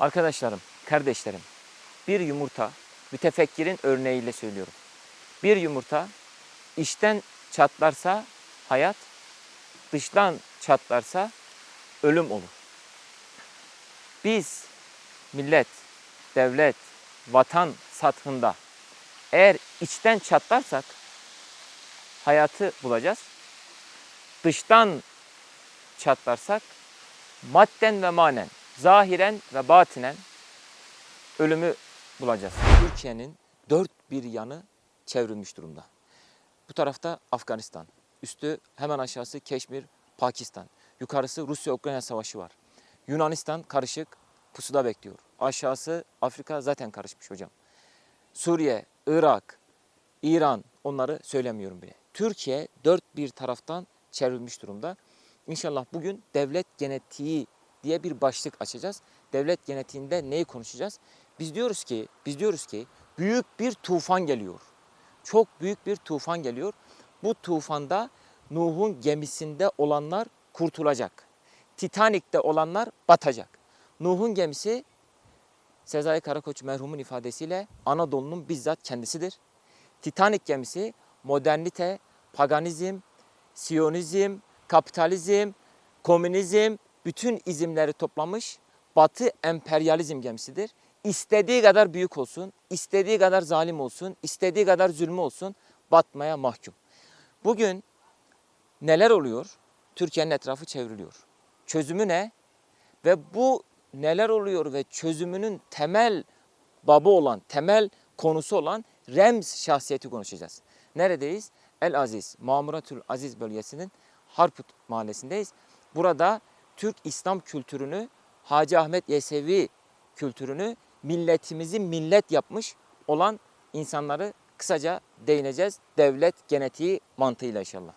Arkadaşlarım, kardeşlerim, bir yumurta, mütefekkirin örneğiyle söylüyorum. Bir yumurta içten çatlarsa hayat, dıştan çatlarsa ölüm olur. Biz millet, devlet, vatan sathında eğer içten çatlarsak hayatı bulacağız. Dıştan çatlarsak madden ve manen, zahiren ve batinen ölümü bulacağız. Türkiye'nin dört bir yanı çevrilmiş durumda. Bu tarafta Afganistan, üstü hemen aşağısı Keşmir, Pakistan, yukarısı Rusya-Ukrayna savaşı var. Yunanistan karışık pusuda bekliyor. Aşağısı Afrika zaten karışmış hocam. Suriye, Irak, İran onları söylemiyorum bile. Türkiye dört bir taraftan çevrilmiş durumda. İnşallah bugün devlet genetiği diye bir başlık açacağız. Devlet genetiğinde neyi konuşacağız? Biz diyoruz ki, biz diyoruz ki büyük bir tufan geliyor. Çok büyük bir tufan geliyor. Bu tufanda Nuh'un gemisinde olanlar kurtulacak. Titanik'te olanlar batacak. Nuh'un gemisi Sezai Karakoç merhumun ifadesiyle Anadolu'nun bizzat kendisidir. Titanik gemisi modernite, paganizm, siyonizm, kapitalizm, komünizm bütün izimleri toplamış Batı emperyalizm gemisidir. İstediği kadar büyük olsun, istediği kadar zalim olsun, istediği kadar zulmü olsun batmaya mahkum. Bugün neler oluyor? Türkiye'nin etrafı çevriliyor. Çözümü ne? Ve bu neler oluyor ve çözümünün temel babı olan, temel konusu olan Rems şahsiyeti konuşacağız. Neredeyiz? El Aziz, Mamuratül Aziz bölgesinin Harput mahallesindeyiz. Burada Türk İslam kültürünü, Hacı Ahmet Yesevi kültürünü milletimizi millet yapmış olan insanları kısaca değineceğiz. Devlet genetiği mantığıyla inşallah.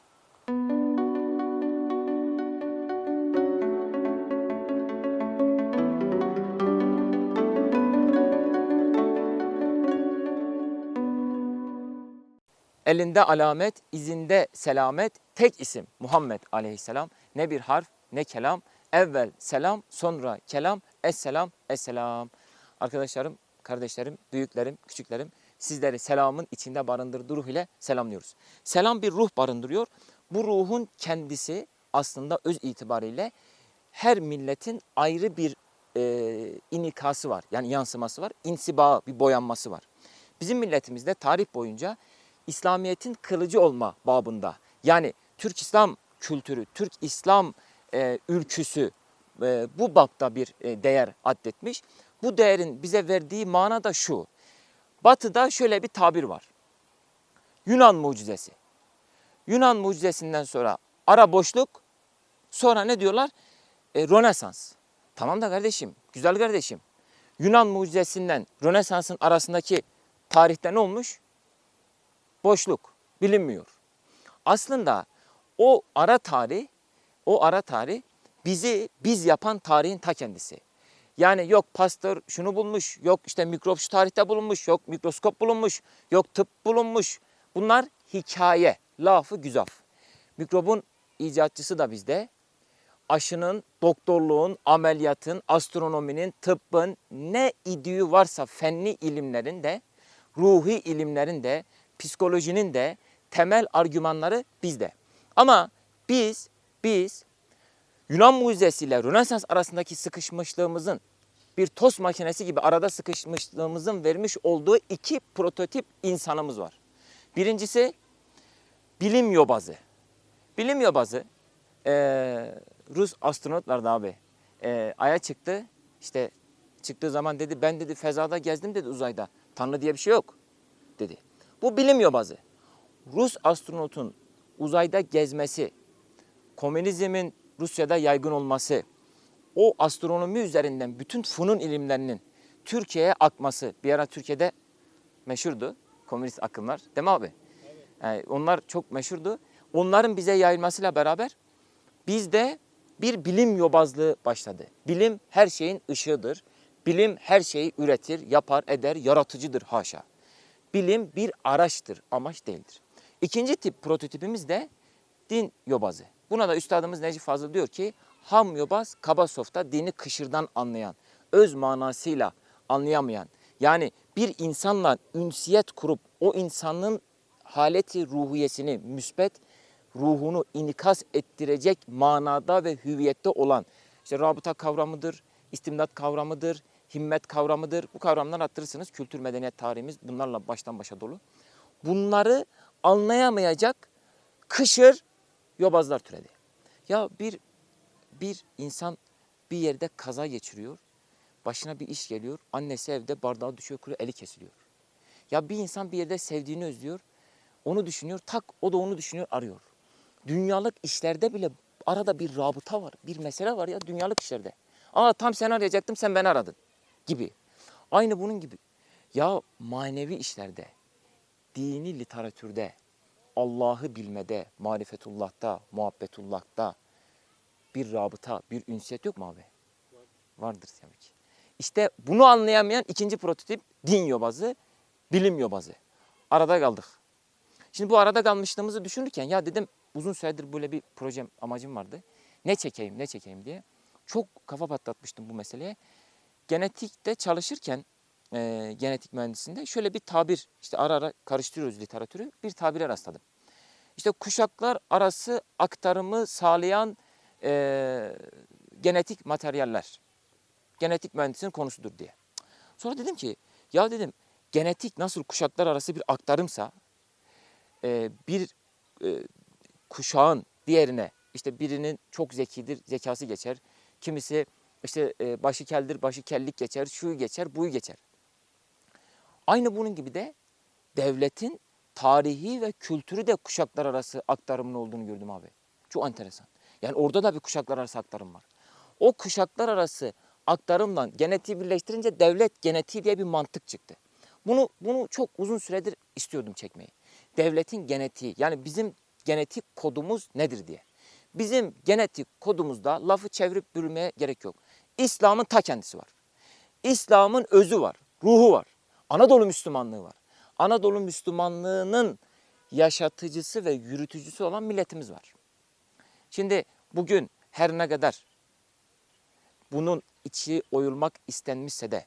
Elinde alamet, izinde selamet, tek isim Muhammed aleyhisselam. Ne bir harf ne kelam. Evvel selam, sonra kelam. Esselam, esselam. Arkadaşlarım, kardeşlerim, büyüklerim, küçüklerim sizleri selamın içinde barındırdığı ruh ile selamlıyoruz. Selam bir ruh barındırıyor. Bu ruhun kendisi aslında öz itibariyle her milletin ayrı bir e, inikası var. Yani yansıması var. İnsibağı, bir boyanması var. Bizim milletimizde tarih boyunca İslamiyet'in kılıcı olma babında yani Türk İslam kültürü, Türk İslam e, ülküsü e, bu bapta bir e, değer addetmiş. Bu değerin bize verdiği mana da şu. Batı'da şöyle bir tabir var. Yunan mucizesi. Yunan mucizesinden sonra ara boşluk, sonra ne diyorlar? E, Rönesans. Tamam da kardeşim, güzel kardeşim. Yunan mucizesinden Rönesans'ın arasındaki tarihte ne olmuş? boşluk bilinmiyor. Aslında o ara tarih, o ara tarih bizi biz yapan tarihin ta kendisi. Yani yok pastör şunu bulmuş, yok işte mikrop şu tarihte bulunmuş, yok mikroskop bulunmuş, yok tıp bulunmuş. Bunlar hikaye, lafı güzaf. Mikrobun icatçısı da bizde. Aşının, doktorluğun, ameliyatın, astronominin, tıbbın ne idüğü varsa fenli ilimlerin de, ruhi ilimlerin de, psikolojinin de temel argümanları bizde. Ama biz biz Yunan mucizesiyle Rönesans arasındaki sıkışmışlığımızın bir tost makinesi gibi arada sıkışmışlığımızın vermiş olduğu iki prototip insanımız var. Birincisi bilim yobazı. Bilim yobazı eee, Rus astronotlar da abi eee, Ay'a çıktı. İşte çıktığı zaman dedi ben dedi fezada gezdim dedi uzayda. Tanrı diye bir şey yok dedi. Bu bilim yobazı. Rus astronotun uzayda gezmesi, komünizmin Rusya'da yaygın olması, o astronomi üzerinden bütün funun ilimlerinin Türkiye'ye akması. Bir ara Türkiye'de meşhurdu komünist akımlar. Değil mi abi? Yani onlar çok meşhurdu. Onların bize yayılmasıyla beraber bizde bir bilim yobazlığı başladı. Bilim her şeyin ışığıdır. Bilim her şeyi üretir, yapar, eder, yaratıcıdır haşa. Bilim bir araçtır, amaç değildir. İkinci tip prototipimiz de din yobazı. Buna da üstadımız Necip Fazıl diyor ki ham yobaz kaba softa dini kışırdan anlayan. öz manasıyla anlayamayan yani bir insanla ünsiyet kurup o insanın haleti ruhiyesini müsbet ruhunu inikas ettirecek manada ve hüviyette olan işte rabıta kavramıdır, istimdat kavramıdır, himmet kavramıdır. Bu kavramları attırırsınız. Kültür medeniyet tarihimiz bunlarla baştan başa dolu. Bunları anlayamayacak kışır yobazlar türedi. Ya bir bir insan bir yerde kaza geçiriyor. Başına bir iş geliyor. Annesi evde bardağı düşüyor, kuru eli kesiliyor. Ya bir insan bir yerde sevdiğini özlüyor. Onu düşünüyor. Tak o da onu düşünüyor, arıyor. Dünyalık işlerde bile arada bir rabıta var. Bir mesele var ya dünyalık işlerde. Aa tam seni arayacaktım sen beni aradın gibi. Aynı bunun gibi. Ya manevi işlerde, dini literatürde, Allah'ı bilmede, marifetullah'ta, muhabbetullah'ta bir rabıta, bir ünsiyet yok mu abi? Vardır tabii ki. İşte bunu anlayamayan ikinci prototip din yobazı, bilim yobazı. Arada kaldık. Şimdi bu arada kalmışlığımızı düşünürken ya dedim uzun süredir böyle bir projem amacım vardı. Ne çekeyim ne çekeyim diye. Çok kafa patlatmıştım bu meseleye. Genetikte çalışırken e, genetik mühendisinde şöyle bir tabir işte ara ara karıştırıyoruz literatürü bir tabire rastladım. İşte kuşaklar arası aktarımı sağlayan e, genetik materyaller. Genetik mühendisinin konusudur diye. Sonra dedim ki ya dedim genetik nasıl kuşaklar arası bir aktarımsa e, bir e, kuşağın diğerine işte birinin çok zekidir, zekası geçer. Kimisi işte e, başı keldir, başı kellik geçer, şuyu geçer, buyu geçer. Aynı bunun gibi de devletin tarihi ve kültürü de kuşaklar arası aktarımın olduğunu gördüm abi. Çok enteresan. Yani orada da bir kuşaklar arası aktarım var. O kuşaklar arası aktarımla genetiği birleştirince devlet genetiği diye bir mantık çıktı. Bunu bunu çok uzun süredir istiyordum çekmeyi. Devletin genetiği yani bizim genetik kodumuz nedir diye. Bizim genetik kodumuzda lafı çevirip bürümeye gerek yok. İslam'ın ta kendisi var. İslam'ın özü var, ruhu var. Anadolu Müslümanlığı var. Anadolu Müslümanlığının yaşatıcısı ve yürütücüsü olan milletimiz var. Şimdi bugün her ne kadar bunun içi oyulmak istenmişse de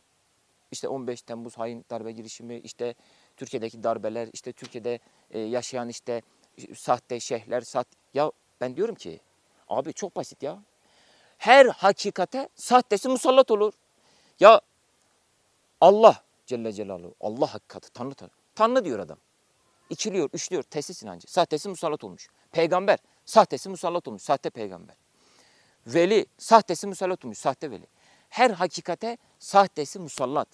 işte 15 Temmuz hain darbe girişimi, işte Türkiye'deki darbeler, işte Türkiye'de e, yaşayan işte sahte şeyhler, saht ya ben diyorum ki abi çok basit ya. Her hakikate sahtesi musallat olur. Ya Allah Celle Celaluhu, Allah hakikati, Tanrı Tanrı. Tanrı diyor adam. İkiliyor, üçlüyor, tesis inancı. Sahtesi musallat olmuş. Peygamber, sahtesi musallat olmuş, sahte peygamber. Veli, sahtesi musallat olmuş, sahte veli. Her hakikate sahtesi musallat.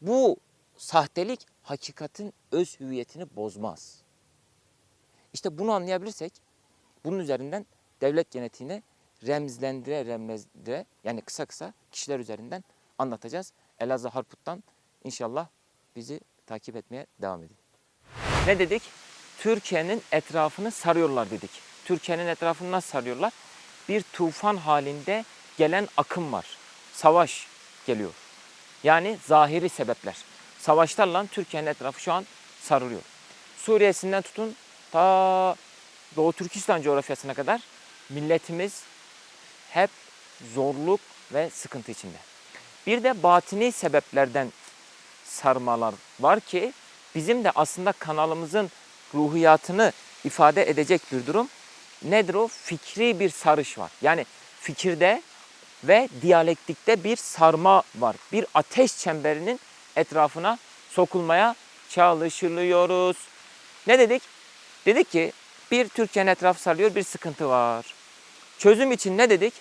Bu sahtelik hakikatin öz hüviyetini bozmaz. İşte bunu anlayabilirsek bunun üzerinden devlet genetiğini remzlendire remzlendire yani kısa kısa kişiler üzerinden anlatacağız. Elazığ Harput'tan inşallah bizi takip etmeye devam edin. Ne dedik? Türkiye'nin etrafını sarıyorlar dedik. Türkiye'nin etrafını nasıl sarıyorlar? Bir tufan halinde gelen akım var. Savaş geliyor. Yani zahiri sebepler. Savaşlarla Türkiye'nin etrafı şu an sarılıyor. Suriye'sinden tutun ta Doğu Türkistan coğrafyasına kadar milletimiz hep zorluk ve sıkıntı içinde. Bir de batini sebeplerden sarmalar var ki bizim de aslında kanalımızın ruhiyatını ifade edecek bir durum. Nedir o? Fikri bir sarış var. Yani fikirde ve diyalektikte bir sarma var. Bir ateş çemberinin etrafına sokulmaya çalışılıyoruz. Ne dedik? Dedik ki bir Türkiye'nin etrafı sarılıyor, bir sıkıntı var. Çözüm için ne dedik?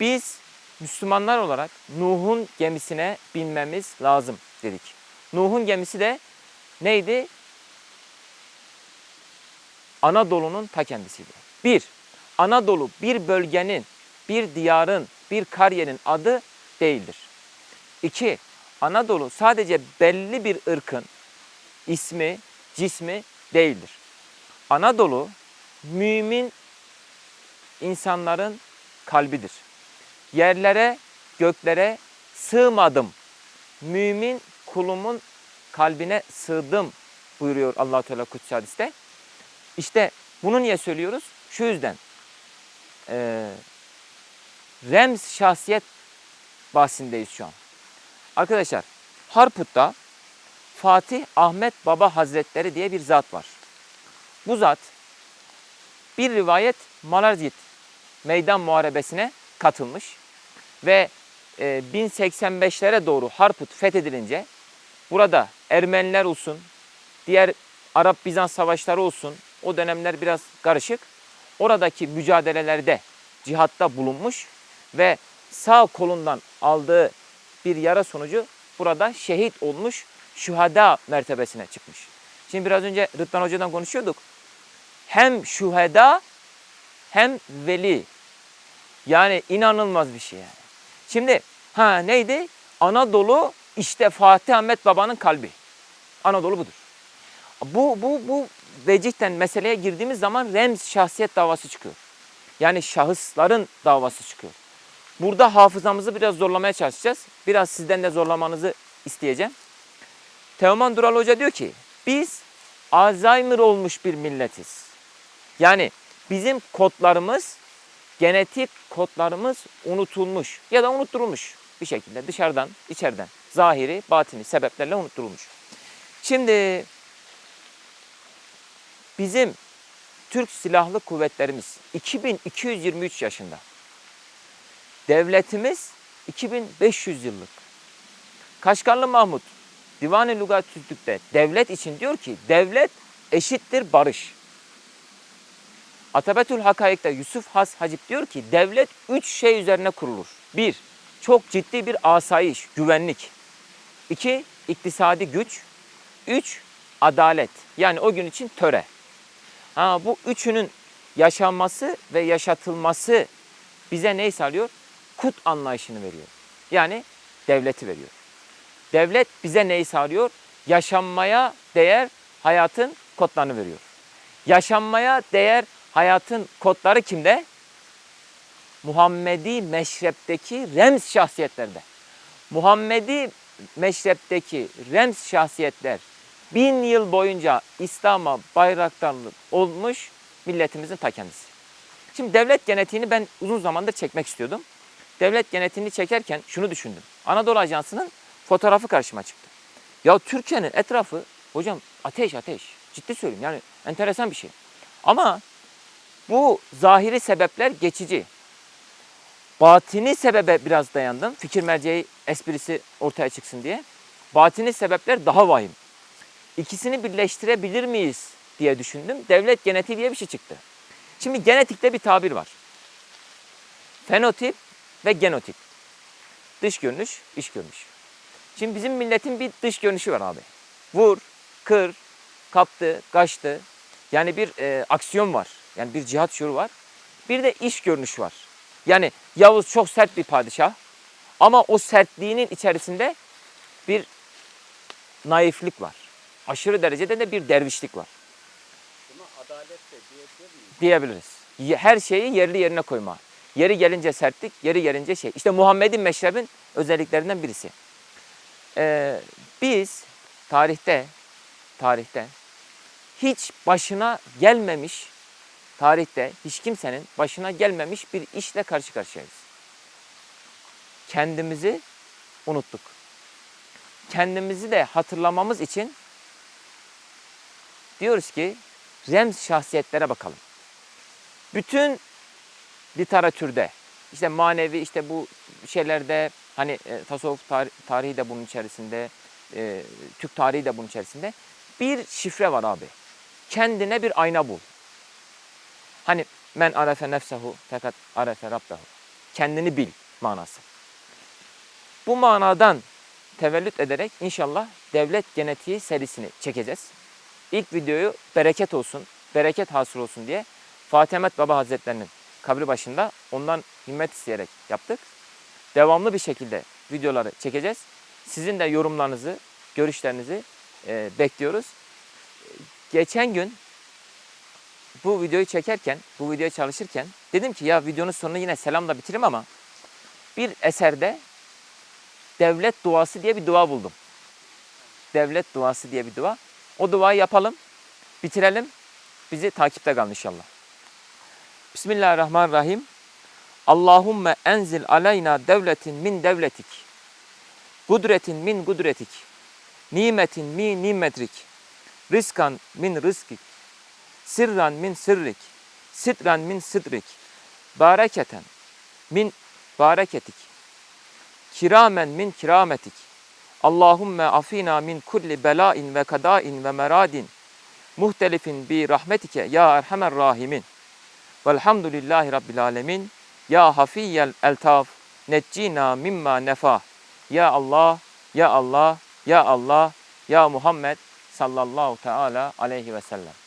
Biz Müslümanlar olarak Nuh'un gemisine binmemiz lazım dedik. Nuh'un gemisi de neydi? Anadolu'nun ta kendisiydi. Bir, Anadolu bir bölgenin, bir diyarın, bir kariyerin adı değildir. İki, Anadolu sadece belli bir ırkın ismi, cismi değildir. Anadolu mümin insanların kalbidir. Yerlere, göklere sığmadım. Mümin kulumun kalbine sığdım buyuruyor allah Teala Kutsi Hadis'te. İşte bunu niye söylüyoruz? Şu yüzden. Ee, Rems şahsiyet bahsindeyiz şu an. Arkadaşlar Harput'ta Fatih Ahmet Baba Hazretleri diye bir zat var. Bu zat bir rivayet Malazgirt meydan muharebesine katılmış ve e, 1085'lere doğru Harput fethedilince burada Ermeniler olsun, diğer Arap-Bizans savaşları olsun o dönemler biraz karışık. Oradaki mücadelelerde cihatta bulunmuş ve sağ kolundan aldığı bir yara sonucu burada şehit olmuş, şühada mertebesine çıkmış. Şimdi biraz önce Rıdvan Hoca'dan konuşuyorduk. Hem şüheda hem veli. Yani inanılmaz bir şey yani. Şimdi ha neydi? Anadolu işte Fatih Ahmet Baba'nın kalbi. Anadolu budur. Bu, bu, bu vecihten meseleye girdiğimiz zaman Rems şahsiyet davası çıkıyor. Yani şahısların davası çıkıyor. Burada hafızamızı biraz zorlamaya çalışacağız. Biraz sizden de zorlamanızı isteyeceğim. Teoman Dural Hoca diyor ki biz Alzheimer olmuş bir milletiz. Yani bizim kodlarımız, genetik kodlarımız unutulmuş ya da unutturulmuş bir şekilde dışarıdan, içeriden, zahiri, batini sebeplerle unutturulmuş. Şimdi bizim Türk Silahlı Kuvvetlerimiz 2223 yaşında. Devletimiz 2500 yıllık. Kaşgarlı Mahmut Divan-ı Lugat Türklük'te devlet için diyor ki devlet eşittir barış. Atabetül Hakayık'ta Yusuf Has Hacip diyor ki devlet üç şey üzerine kurulur. Bir, çok ciddi bir asayiş, güvenlik. İki, iktisadi güç. Üç, adalet. Yani o gün için töre. Ha, bu üçünün yaşanması ve yaşatılması bize neyi sağlıyor? Kut anlayışını veriyor. Yani devleti veriyor. Devlet bize neyi sağlıyor? Yaşanmaya değer hayatın kodlarını veriyor. Yaşanmaya değer hayatın kodları kimde? Muhammedi meşrepteki rems şahsiyetlerde. Muhammedi meşrepteki rems şahsiyetler bin yıl boyunca İslam'a bayraktarlık olmuş milletimizin ta kendisi. Şimdi devlet genetiğini ben uzun zamandır çekmek istiyordum. Devlet genetiğini çekerken şunu düşündüm. Anadolu Ajansı'nın fotoğrafı karşıma çıktı. Ya Türkiye'nin etrafı hocam ateş ateş. Ciddi söyleyeyim yani enteresan bir şey. Ama bu zahiri sebepler geçici. Batini sebebe biraz dayandım. Fikir merceği esprisi ortaya çıksın diye. Batini sebepler daha vahim. İkisini birleştirebilir miyiz diye düşündüm. Devlet genetiği diye bir şey çıktı. Şimdi genetikte bir tabir var. Fenotip ve genotip. Dış görünüş, iç görünüş. Şimdi bizim milletin bir dış görünüşü var abi. Vur, kır, kaptı, kaçtı. Yani bir e, aksiyon var. Yani bir cihat şuuru var. Bir de iş görünüşü var. Yani Yavuz çok sert bir padişah. Ama o sertliğinin içerisinde bir naiflik var. Aşırı derecede de bir dervişlik var. Buna adalet de diyebilir miyiz? Diyebiliriz. Ye- Her şeyi yerli yerine koyma. Yeri gelince sertlik, yeri gelince şey. İşte Muhammed'in meşrebin özelliklerinden birisi. Ee, biz tarihte, tarihte hiç başına gelmemiş, tarihte hiç kimsenin başına gelmemiş bir işle karşı karşıyayız. Kendimizi unuttuk. Kendimizi de hatırlamamız için diyoruz ki rems şahsiyetlere bakalım. Bütün literatürde işte manevi işte bu şeylerde hani e, tasavvuf tar- tarihi de bunun içerisinde, e, Türk tarihi de bunun içerisinde bir şifre var abi. Kendine bir ayna bul. Hani men arefe nefsehu fakat arefe rabbehu. Kendini bil manası. Bu manadan tevellüt ederek inşallah devlet genetiği serisini çekeceğiz. İlk videoyu bereket olsun, bereket hasıl olsun diye Fatih Baba Hazretlerinin kabri başında ondan himmet isteyerek yaptık. Devamlı bir şekilde videoları çekeceğiz. Sizin de yorumlarınızı, görüşlerinizi e, bekliyoruz. Geçen gün bu videoyu çekerken, bu videoya çalışırken dedim ki ya videonun sonunu yine selamla bitireyim ama bir eserde devlet duası diye bir dua buldum. Devlet duası diye bir dua. O duayı yapalım, bitirelim. Bizi takipte kalın inşallah. Bismillahirrahmanirrahim. Allahümme enzil aleyna devletin min devletik. Kudretin min kudretik. Nimetin min nimetrik. Rizkan min rızkik. Sirran min sırrik. Sitran min sidrik. Bareketen min bareketik. Kiramen min kirametik. Allahümme afina min kulli belain ve kadain ve meradin. Muhtelifin bi rahmetike ya erhamer rahimin. Velhamdülillahi Rabbil alemin. Ya hafiyyel eltaf. Neccina mimma nefa. Ya Allah, Ya Allah, Ya Allah, Ya Muhammed sallallahu teala aleyhi ve sellem.